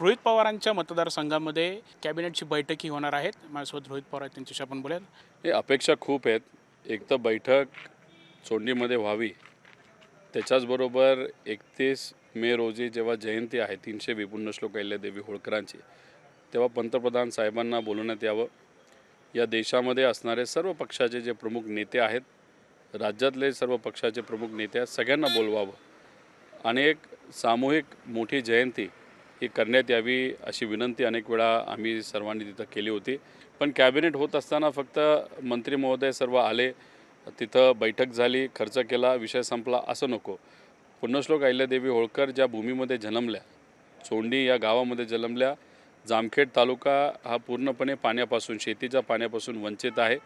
रोहित पवारांच्या मतदारसंघामध्ये कॅबिनेटची बैठकी होणार आहेत. माझ्यासोबत रोहित पवार आहेत त्यांच्याशी आपण बोलेल हे अपेक्षा खूप आहेत. एक तर बैठक चोंडीमध्ये व्हावी. त्याच्याचबरोबर एकतीस मे रोजी जेव्हा जयंती आहे तीनशे विपुन्न श्लोक देवी होळकरांची तेव्हा पंतप्रधान साहेबांना बोलवण्यात यावं. या देशामध्ये असणारे सर्व पक्षाचे जे प्रमुख नेते आहेत राज्यातले सर्व पक्षाचे प्रमुख नेते आहेत सगळ्यांना बोलवावं. आणि एक सामूहिक मोठी जयंती ती करण्यात यावी अशी विनंती अनेक वेळा आम्ही सर्वांनी तिथं केली होती. पण कॅबिनेट होत असताना फक्त मंत्री महोदय सर्व आले तिथं बैठक झाली खर्च केला विषय संपला असं नको. पुण्यश्लोक अहिल्यादेवी होळकर ज्या भूमीमध्ये जन्मल्या चोंडी या गावामध्ये जन्मल्या जामखेड तालुका हा पूर्णपणे पाण्यापासून शेतीच्या पाण्यापासून वंचित आहे.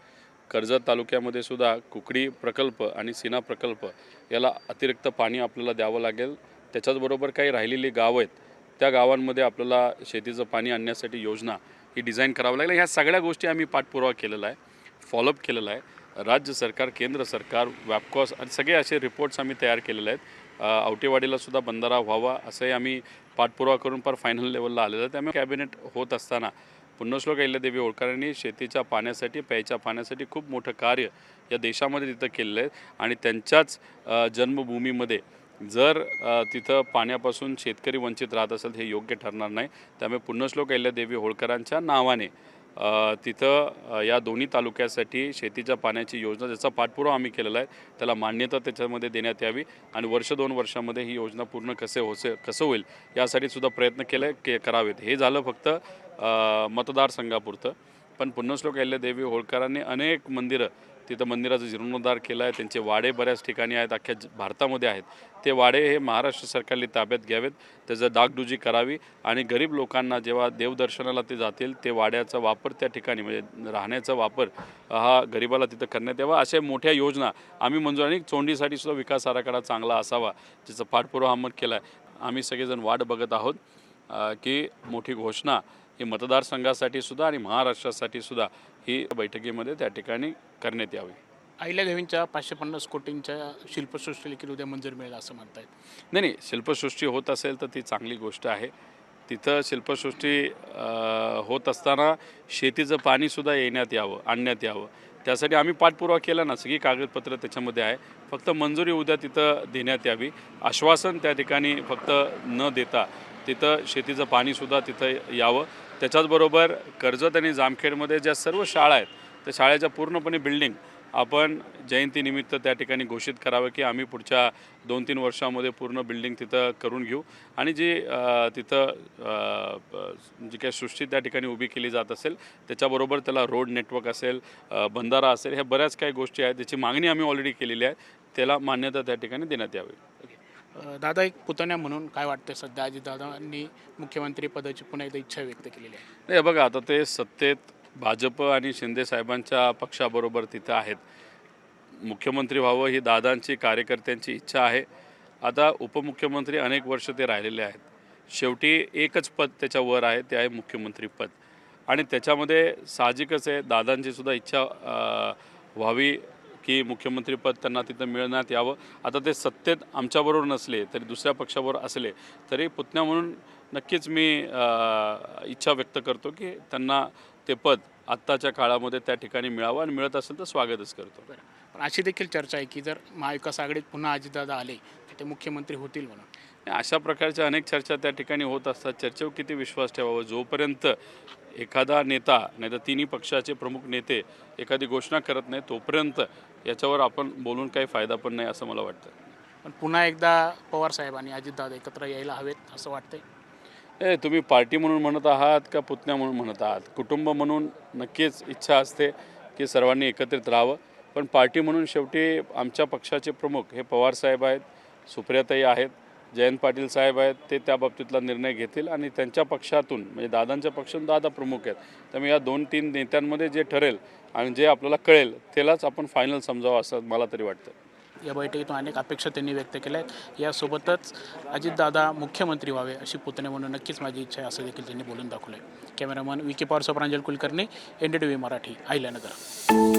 कर्जत तालुक्यामध्ये सुद्धा कुकडी प्रकल्प आणि सीना प्रकल्प याला अतिरिक्त पाणी आपल्याला द्यावं लागेल. त्याच्याचबरोबर काही राहिलेली गावं आहेत त्या गावांमध्ये आपल्याला शेतीचं पाणी आणण्यासाठी योजना ही डिझाईन करावं लागेल. ह्या सगळ्या गोष्टी आम्ही पाठपुरावा केलेला आहे फॉलोअप केलेला आहे. राज्य सरकार केंद्र सरकार वॅपकॉस आणि सगळे असे रिपोर्ट्स आम्ही तयार केलेले आहेत. अ, आवटेवाडीला सुद्धा बंधारा व्हावा असंही आम्ही पाठपुरावा करून फार फायनल लेवलला आलेलं आहे. त्यामुळे कॅबिनेट होत असताना पुण्यश्लोक अहिल्यादेवी होळकरांनी शेतीच्या पाण्यासाठी प्यायच्या पाण्यासाठी खूप मोठं कार्य या देशामध्ये तिथं केलेलं आहे. आणि त्यांच्याच जन्मभूमीमध्ये जर तिथं पाण्यापासून शेतकरी वंचित राहत असेल हे योग्य ठरणार नाही. त्यामुळे पुण्यश्लोक अहिल्यादेवी होळकरांच्या नावाने तिथं या दोन्ही तालुक्यासाठी शेतीच्या पाण्याची योजना ज्याचा पाठपुरावा आम्ही केलेला आहे त्याला मान्यता त्याच्यामध्ये देण्यात यावी आणि वर्ष दोन वर्षामध्ये ही योजना पूर्ण कसे होसे कसं होईल यासाठी सुद्धा प्रयत्न केले के करावेत. हे झालं फक्त मतदारसंघापुरतं. पण पुण्यश्लोक अहिल्यादेवी होळकरांनी अनेक मंदिरं तिथं मंदिराचा जीर्णोद्धार केला आहे. त्यांचे वाडे बऱ्याच ठिकाणी आहेत अख्ख्या भारतामध्ये आहेत. ते वाडे हे महाराष्ट्र सरकारने ताब्यात घ्यावेत. त्याचं डागडुजी करावी आणि गरीब लोकांना जेव्हा देवदर्शनाला ते जातील ते वाड्याचा वापर त्या ठिकाणी म्हणजे राहण्याचा वापर हा गरिबाला तिथं करण्यात यावा. अशा मोठ्या योजना आम्ही मंजूर आणि चोंडीसाठी सुद्धा विकास आराखडा चांगला असावा ज्याचा पाठपुरावा आम्ही केला आहे आम्ही सगळेजण वाट बघत आहोत की मोठी घोषणा ही मतदारसंघासाठी सुद्धा आणि महाराष्ट्रासाठी सुद्धा ही बैठकीमध्ये त्या ठिकाणी करण्यात यावी. अहिल्यादेवींच्या पाचशे पन्नास कोटींच्या शिल्पसृष्टी देखील उद्या मंजूर मिळेल असं म्हणतायत. नाही नाही शिल्पसृष्टी होत असेल तर ती चांगली गोष्ट आहे. तिथं शिल्पसृष्टी होत असताना शेतीचं पाणीसुद्धा येण्यात यावं आणण्यात यावं. त्यासाठी आम्ही पाठपुरावा केला ना सगळी कागदपत्रं त्याच्यामध्ये आहे. फक्त मंजुरी उद्या तिथं देण्यात यावी. आश्वासन त्या ठिकाणी फक्त न देता तिथं शेतीचं पाणीसुद्धा तिथं यावं. त्याच्याचबरोबर कर्जत आणि जामखेडमध्ये ज्या सर्व शाळा आहेत त्या शाळेच्या पूर्णपणे बिल्डिंग आपण जयंतीनिमित्त त्या ठिकाणी घोषित करावं की आम्ही पुढच्या दोन तीन वर्षामध्ये पूर्ण बिल्डिंग तिथं करून घेऊ. आणि जी तिथं जी काही सृष्टी त्या ठिकाणी उभी केली जात असेल त्याच्याबरोबर त्याला रोड नेटवर्क असेल बंधारा असेल ह्या बऱ्याच काही गोष्टी आहेत त्याची मागणी आम्ही ऑलरेडी केलेली आहे. त्याला मान्यता त्या ठिकाणी देण्यात यावी. दादा एक पुतण्या म्हणून काय वाटतं सध्या अजितदादांनी मुख्यमंत्री पदाची पुन्हा एकदा इच्छा व्यक्त केलेली आहे? नाही बघा आता ते सत्तेत भाजप आणि शिंदे साहेबांच्या पक्षाबरोबर तिथं आहेत. मुख्यमंत्री व्हावं ही दादांची कार्यकर्त्यांची इच्छा आहे. आता उपमुख्यमंत्री अनेक वर्ष ते राहिलेले आहेत. शेवटी एकच पद त्याच्यावर आहे ते आहे मुख्यमंत्री पद. आणि त्याच्यामध्ये साहजिकच आहे दादांची सुद्धा इच्छा व्हावी. की मुख्यमंत्रीपद त्यांना तिथं मिळण्यात यावं. आता ते सत्तेत आमच्याबरोबर नसले तरी दुसऱ्या पक्षाबरोबर असले तरी पुतण्या म्हणून नक्कीच मी इच्छा व्यक्त करतो की त्यांना ते पद आत्ताच्या काळामध्ये त्या ठिकाणी मिळावं आणि मिळत असेल तर स्वागतच करतो. पण अशी देखील चर्चा आहे की जर महाविकास आघाडीत पुन्हा अजितदादा आले ते मुख्यमंत्री होतील म्हणून अशा प्रकारच्या अनेक चर्चा त्या ठिकाणी होत असतात. चर्चेवर किती विश्वास ठेवावा? जोपर्यंत एखादा नेता नाही तर तिन्ही पक्षाचे प्रमुख नेते एखादी घोषणा करत नाही तोपर्यंत याच्यावर आपण बोलून काही फायदा पण नाही असं मला वाटतं. पण पुन्हा एकदा पवार साहेब आणि अजितदादा एकत्र यायला हवेत असं वाटतंय? ए तुम्ही पार्टी म्हणून म्हणत आहात का पुतण्या म्हणून म्हणत आहात? कुटुंब म्हणून नक्कीच इच्छा असते की सर्वांनी एकत्रित राहावं. पण पार्टी म्हणून शेवटी आमच्या पक्षाचे प्रमुख हे पवार साहेब आहेत. सुप्रियाताई आहेत जयंत पाटील साहेब आहेत ते त्या बाबतीतला निर्णय घेतील आणि त्यांच्या पक्षातून म्हणजे दादांच्या पक्षातून दादा प्रमुख आहेत. त्यामुळे या दोन तीन नेत्यांमध्ये जे ठरेल आणि जे आपल्याला कळेल त्यालाच आपण फायनल समजावं असं मला तरी वाटतं. या बैठकीतून अनेक अपेक्षा त्यांनी व्यक्त केल्या आहेत. यासोबतच अजितदादा मुख्यमंत्री व्हावे अशी पुतणे म्हणून नक्कीच माझी इच्छा आहे असं देखील त्यांनी बोलून दाखवलं आहे cameraman Vicky Pawar Pranjal Kulkarni N D T V Marathi Ahilyanagar